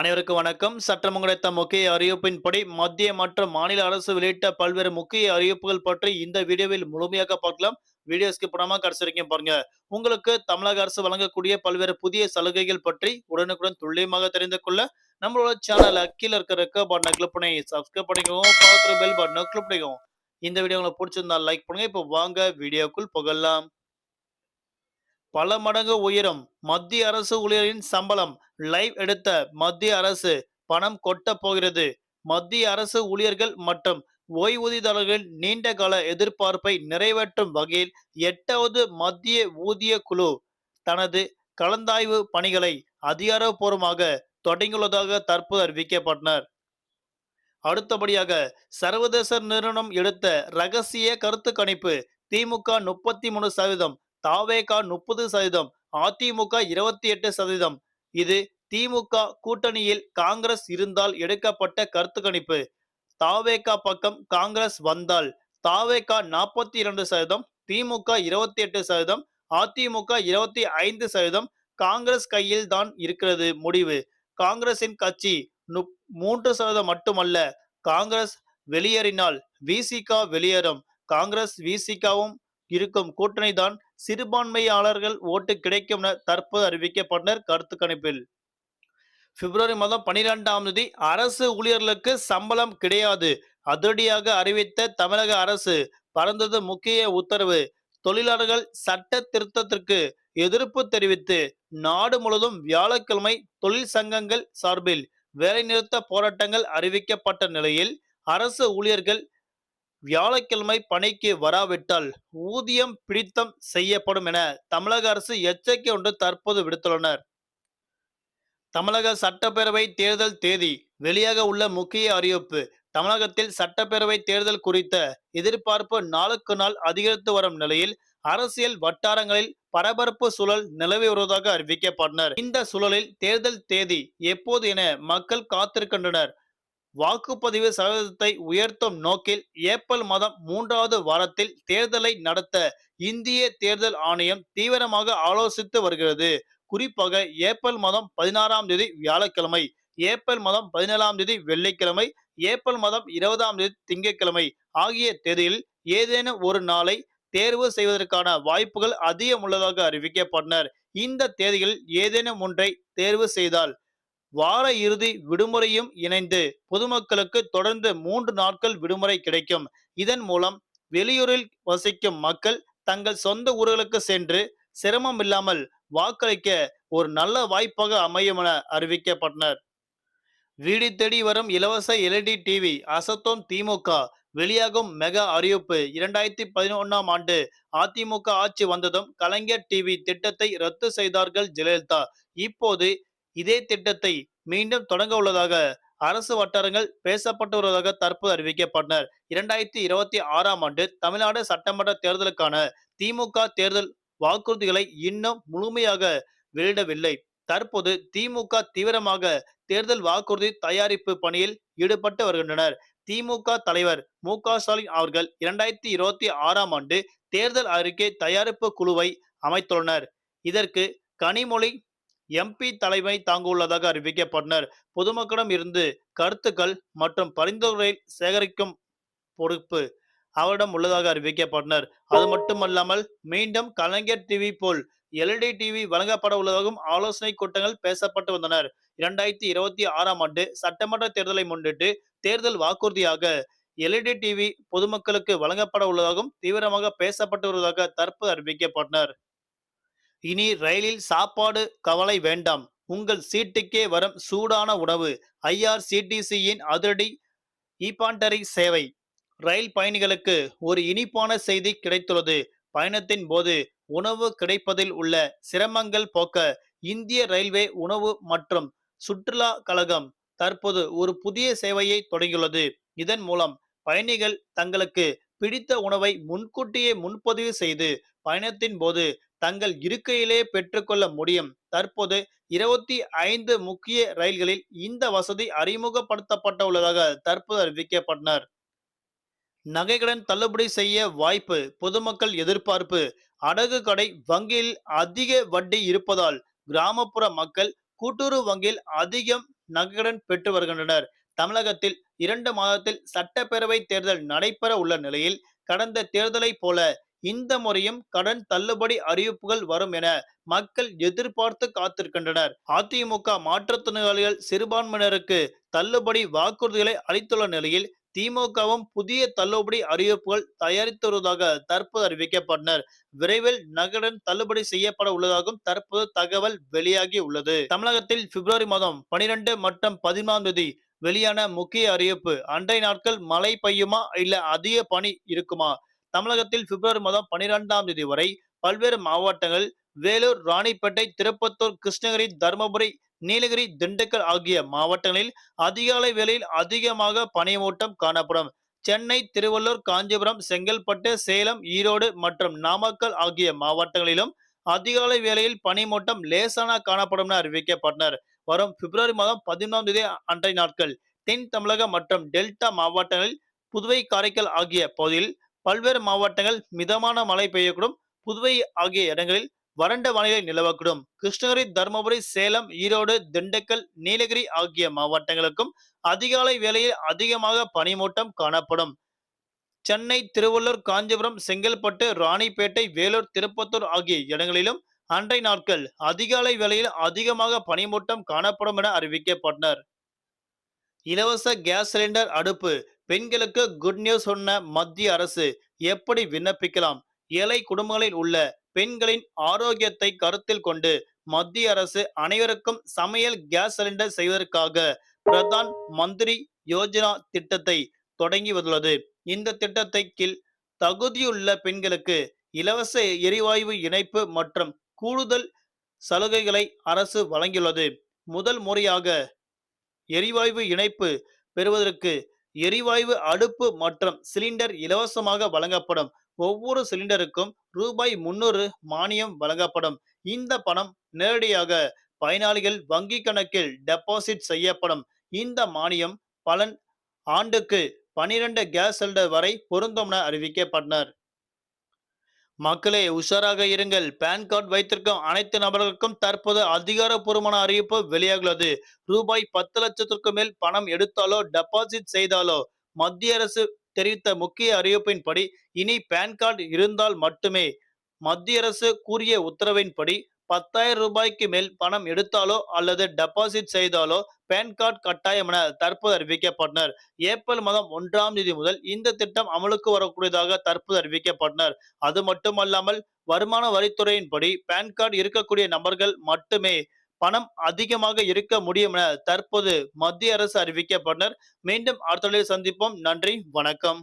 அனைவருக்கும் வணக்கம். சட்டம் கிடைத்த முக்கிய அறிவிப்பின்படி மத்திய மற்றும் மாநில அரசு வெளியிட்ட பல்வேறு முக்கிய அறிவிப்புகள் பற்றி இந்த வீடியோவில் முழுமையாக பார்க்கலாம். வீடியோஸ்க்கு படமா கடைசி வரைக்கும் பாருங்க. உங்களுக்கு தமிழக அரசு வழங்கக்கூடிய பல்வேறு புதிய சலுகைகள் பற்றி உடனுக்குடன் துல்லியமாக தெரிந்து கொள்ள நம்மளோட சேனல் அக்கீல இருக்கிற ரெக்க பட்டனை கிளிக் பண்ணி சப்ஸ்கிரைப் பண்ணிக்கோங்க. பார்த்து பெல் பட்டனை கிளிக் பண்ணிக்கோங்க. இந்த வீடியோ உங்களுக்கு பிடிச்சிருந்தா லைக் பண்ணுங்க. இப்போ வாங்க. வீடியோக்குள் புகழலாம். பல மடங்கு உயரும். மத்திய அரசு ஊழியரின் சம்பளம் லைவ் எடுத்த மத்திய அரசு பணம் கொட்ட போகிறது. மத்திய அரசு ஊழியர்கள் மற்றும் ஓய்வூதியதாரர்களின் நீண்ட கால எதிர்பார்ப்பை நிறைவேற்றும் வகையில் எட்டாவது மத்திய ஊதிய குழு தனது கலந்தாய்வு பணிகளை அதிகாரப்பூர்வமாக தொடங்கியுள்ளதாக தற்போது அறிவிக்கப்பட்டனர். அடுத்தபடியாக சர்வதேச நிறுவனம் எடுத்த ரகசிய கருத்து கணிப்பு திமுக முப்பத்தி மூணு சதவீதம் தாவேகா முப்பது சதவீதம் அதிமுக இருபத்தி எட்டு சதவீதம். இது திமுக கூட்டணியில் காங்கிரஸ் இருந்தால் எடுக்கப்பட்ட கருத்து கணிப்பு. தாவேகா பக்கம் காங்கிரஸ் வந்தால் தாவேகா நாற்பத்தி இரண்டு சதவீதம் திமுக இருபத்தி எட்டு சதவீதம் அதிமுக இருபத்தி ஐந்து சதவீதம் காங்கிரஸ் கையில் தான் இருக்கிறது முடிவு. காங்கிரசின் கட்சி மூன்று சதவீதம் மட்டுமல்ல காங்கிரஸ் வெளியேறினால் விசிகா வெளியேறும். காங்கிரஸ் விசிகாவும் இருக்கும் கூட்டணி தான் சிறுபான்மையாளர்கள் ஓட்டு கிடைக்கும் என தற்போது அறிவிக்கப்பட்டனர் கருத்து கணிப்பில். பிப்ரவரி மாதம் பனிரெண்டாம் தேதி அரசு ஊழியர்களுக்கு சம்பளம் கிடையாது. அதிரடியாக அறிவித்த தமிழக அரசு பறந்தது முக்கிய உத்தரவு. தொழிலாளர்கள் சட்ட திருத்தத்திற்கு எதிர்ப்பு தெரிவித்து நாடு முழுவதும் வியாழக்கிழமை தொழில் சங்கங்கள் சார்பில் வேலைநிறுத்த போராட்டங்கள் அறிவிக்கப்பட்ட நிலையில் அரசு ஊழியர்கள் வியாழக்கிழமை பணிக்கு வராவிட்டால் ஊதியம் பிடித்தம் செய்யப்படும் என தமிழக அரசு எச்சரிக்கை ஒன்று தற்போது விடுத்துள்ளனர். தமிழக சட்டப்பேரவை தேர்தல் தேதி வெளியாக உள்ள முக்கிய அறிவிப்பு தமிழகத்தில் சட்டப்பேரவை தேர்தல் குறித்த எதிர்பார்ப்பு நாளுக்கு நாள் அதிகரித்து வரும் நிலையில் அரசியல் வட்டாரங்களில் பரபரப்பு சூழல் நிலவி வருவதாக அறிவிக்கப்பட்டனர். இந்த சூழலில் தேர்தல் தேதி எப்போது என மக்கள் காத்திருக்கின்றனர். வாக்குப்பதிவு சதவீதத்தை உயர்த்தும் நோக்கில் ஏப்ரல் மாதம் மூன்றாவது வாரத்தில் தேர்தலை நடத்த இந்திய தேர்தல் ஆணையம் தீவிரமாக ஆலோசித்து வருகிறது. குறிப்பாக ஏப்ரல் மாதம் பதினாறாம் தேதி வியாழக்கிழமை ஏப்ரல் மாதம் பதினேழாம் தேதி வெள்ளிக்கிழமை ஏப்ரல் மாதம் இருபதாம் தேதி திங்கட்கிழமை ஆகிய தேதியில் ஏதேனும் ஒரு நாளை தேர்வு செய்வதற்கான வாய்ப்புகள் அதிகம் உள்ளதாக அறிவிக்கப்பட்டனர். இந்த தேதிகளில் ஏதேனும் ஒன்றை தேர்வு செய்தால் வார இறுதி விடுமுறையும் இணைந்து பொதுமக்களுக்கு தொடர்ந்து மூன்று நாட்கள் விடுமுறை கிடைக்கும். இதன் மூலம் வெளியூரில் வசிக்கும் மக்கள் தங்கள் சொந்த ஊர்களுக்கு சென்று சிரமம் இல்லாமல் வாக்களிக்க ஒரு நல்ல வாய்ப்பாக அமையும் என அறிவிக்கப்பட்டனர். வீடு தேடி வரும் இலவச எல்இடி டிவி அசத்தோம் திமுக வெளியாகும் மெகா அறிவிப்பு. இரண்டாயிரத்தி பதினொன்னாம் ஆண்டு அதிமுக ஆட்சி வந்ததும் கலைஞர் டிவி திட்டத்தை ரத்து செய்தார்கள் ஜெயலலிதா. இப்போது இதே திட்டத்தை மீண்டும் தொடங்க உள்ளதாக அரசு வட்டாரங்கள் பேசப்பட்டு வருவதாக தற்போது அறிவிக்கப்பட்டனர். இரண்டாயிரத்தி இருபத்தி ஆறாம் ஆண்டு தமிழ்நாடு சட்டமன்ற தேர்தலுக்கான திமுக தேர்தல் வாக்குறுதிகளை இன்னும் முழுமையாக வெளியிடவில்லை. தற்போது திமுக தீவிரமாக தேர்தல் வாக்குறுதி தயாரிப்பு பணியில் ஈடுபட்டு வருகின்றனர். திமுக தலைவர் மு ஸ்டாலின் அவர்கள் இரண்டாயிரத்தி இருபத்தி ஆறாம் ஆண்டு தேர்தல் அறிக்கை தயாரிப்பு குழுவை அமைத்துள்ளனர். இதற்கு கனிமொழி எம்பி தலைமை தாங்க உள்ளதாக அறிவிக்கப்பட்டனர். பொதுமக்களிடம் இருந்து கருத்துக்கள் மற்றும் பரிந்துரை சேகரிக்கும் பொறுப்பு அவரிடம் உள்ளதாக அறிவிக்கப்பட்டனர். அது மட்டுமல்லாமல் மீண்டும் கலைஞர் டிவி போல் எல்இடி டிவி வழங்கப்பட உள்ளதாகவும் ஆலோசனை கூட்டங்கள் பேசப்பட்டு வந்தனர். இரண்டாயிரத்தி இருபத்தி ஆறாம் ஆண்டு சட்டமன்ற தேர்தலை முன்னிட்டு தேர்தல் வாக்குறுதியாக எல்இடி டிவி பொதுமக்களுக்கு வழங்கப்பட உள்ளதாகவும் தீவிரமாக பேசப்பட்டு வருவதாக தற்போது அறிவிக்கப்பட்டனர். இனி ரயிலில் சாப்பாடு கவலை வேண்டாம். உங்கள் சீட்டுக்கே வரும் சூடான உணவு. ஐஆர்சிடிசியின் அதிரடி இபாண்டரி சேவை. ரயில் பயணிகளுக்கு ஒரு இனிப்பான செய்தி கிடைத்துள்ளது. பயணத்தின் போது உணவு கிடைப்பதில் உள்ள சிரமங்கள் போக்க இந்திய ரயில்வே உணவு மற்றும் சுற்றுலா கழகம் தற்போது ஒரு புதிய சேவையை தொடங்கியுள்ளது. இதன் மூலம் பயணிகள் தங்களுக்கு பிடித்த உணவை முன்கூட்டியே முன்பதிவு செய்து பயணத்தின் போது தங்கள் இருக்கையிலே பெற்றுக்கொள்ள முடியும். தற்போது இருபத்தி ஐந்து முக்கிய ரயில்களில் இந்த வசதி அறிமுகப்படுத்தப்பட்ட உள்ளதாக தற்போது அறிவிக்கப்பட்டனர். நகைக்கடன் தள்ளுபடி செய்ய வாய்ப்பு பொதுமக்கள் எதிர்பார்ப்பு அடகு கடை வங்கியில் அதிக வட்டி இருப்பதால் கிராமப்புற மக்கள் கூட்டுறவு வங்கியில் அதிகம் நகைகடன் பெற்று வருகின்றனர். தமிழகத்தில் இரண்டு மாதத்தில் சட்டப்பேரவை தேர்தல் நடைபெற உள்ள நிலையில் கடந்த தேர்தலை போல இந்த முறையும் கடன் தள்ளுபடி அறிவிப்புகள் வரும் என மக்கள் எதிர்பார்த்து காத்திருக்கின்றனர். அதிமுக மாற்றுத்திறனாளிகள் சிறுபான்மையினருக்கு தள்ளுபடி வாக்குறுதிகளை அளித்துள்ள நிலையில் திமுகவும் புதிய தள்ளுபடி அறிவிப்புகள் தயாரித்து வருவதாக தற்போது அறிவிக்கப்பட்டனர். விரைவில் நகடன் தள்ளுபடி செய்யப்பட உள்ளதாகவும் தற்போது தகவல் வெளியாகி உள்ளது. தமிழகத்தில் பிப்ரவரி மாதம் பனிரெண்டு மற்றும் பதிமூணாம் தேதி வெளியான முக்கிய அறிவிப்பு அன்றைய நாட்கள் மழை பெய்யுமா இல்ல அதிக பனி இருக்குமா? தமிழகத்தில் பிப்ரவரி மாதம் பனிரெண்டாம் தேதி வரை பல்வேறு மாவட்டங்கள் வேலூர் ராணிப்பேட்டை திருப்பத்தூர் கிருஷ்ணகிரி தருமபுரி நீலகிரி திண்டுக்கல் ஆகிய மாவட்டங்களில் அதிகாலை வேளையில் அதிகமாக பனிமூட்டம் காணப்படும். சென்னை திருவள்ளூர் காஞ்சிபுரம் செங்கல்பட்டு சேலம் ஈரோடு மற்றும் நாமக்கல் ஆகிய மாவட்டங்களிலும் அதிகாலை வேளையில் பனிமூட்டம் லேசான காணப்படும் என அறிவிக்கப்பட்டனர். வரும் பிப்ரவரி மாதம் பதினொன்றாம் தேதி அன்றைய நாட்கள் தென் தமிழகம் மற்றும் டெல்டா மாவட்டங்களில் புதுவை காரைக்கால் ஆகிய பகுதியில் பல்வேறு மாவட்டங்கள் மிதமான மழை பெய்யக்கூடும். புதுவை ஆகிய இடங்களில் வறண்ட வானிலை நிலவக்கூடும். கிருஷ்ணகிரி தருமபுரி சேலம் ஈரோடு திண்டுக்கல் நீலகிரி ஆகிய மாவட்டங்களுக்கும் அதிகாலை வேளையில் அதிகமாக பனிமூட்டம் காணப்படும். சென்னை திருவள்ளூர் காஞ்சிபுரம் செங்கல்பட்டு ராணிப்பேட்டை வேலூர் திருப்பத்தூர் ஆகிய இடங்களிலும் அன்றைய நாட்கள் அதிகாலை வேளையில் அதிகமாக பனிமூட்டம் காணப்படும் என அறிவிக்கப்பட்டனர். இலவச கேஸ் சிலிண்டர் அடுப்பு பெண்களுக்கு குட் நியூஸ் சொன்ன மத்திய அரசு எப்படி விண்ணப்பிக்கலாம்? ஏழை குடும்பங்களில் உள்ள பெண்களின் ஆரோக்கியத்தை கருத்தில் கொண்டு மத்திய அரசு அனைவருக்கும் சமையல் கேஸ் சிலிண்டர் செய்வதற்காக பிரதான் மந்திரி யோஜனா திட்டத்தை தொடங்கி வந்துள்ளது. இந்த திட்டத்தை கீழ் தகுதியுள்ள பெண்களுக்கு இலவச எரிவாயு இணைப்பு மற்றும் கூடுதல் சலுகைகளை அரசு வழங்கியுள்ளது. முதல் முறையாக எரிவாயு இணைப்பு பெறுவதற்கு எரிவாயு அடுப்பு மற்றும் சிலிண்டர் இலவசமாக வழங்கப்படும். ஒவ்வொரு சிலிண்டருக்கும் ரூபாய் முன்னூறு மானியம் வழங்கப்படும். இந்த பணம் நேரடியாக பயனாளிகள் வங்கி கணக்கில் டெபாசிட் செய்யப்படும். இந்த மானியம் பலன் ஆண்டுக்கு பனிரெண்டு கேஸ் சிலிண்டர் வரை பொருந்தும் என அறிவிக்கப்பட்டனர். மக்களே உஷாராக இருங்கள். பான் கார்டு வைத்திருக்கும் அனைத்து நபர்களுக்கும் தற்போது அதிகாரப்பூர்வமான அறிவிப்பு வெளியாகுள்ளது. ரூபாய் பத்து லட்சத்திற்கு மேல் பணம் எடுத்தாலோ டெபாசிட் செய்தாலோ மத்திய அரசு தெரிவித்த முக்கிய அறிவிப்பின்படி இனி பான் கார்டு இருந்தால் மட்டுமே மத்திய அரசு கூறிய உத்தரவின்படி பத்தாயிரம் ரூபாய்க்கு மேல் பணம் எடுத்தாலோ அல்லது டெபாசிட் செய்தாலோ பேன் கார்டு கட்டாயம் என தற்போது அறிவிக்கப்பட்டனர். ஏப்ரல் மாதம் ஒன்றாம் தேதி முதல் இந்த திட்டம் அமலுக்கு வரக்கூடியதாக தற்போது அறிவிக்கப்பட்டனர். அது மட்டுமல்லாமல் வருமான வரித்துறையின்படி பேன் கார்டு இருக்கக்கூடிய நபர்கள் மட்டுமே பணம் அதிகமாக இருக்க முடியும் என தற்போது மத்திய அரசு அறிவிக்கப்பட்டனர். மீண்டும் அடுத்த சந்திப்போம். நன்றி வணக்கம்.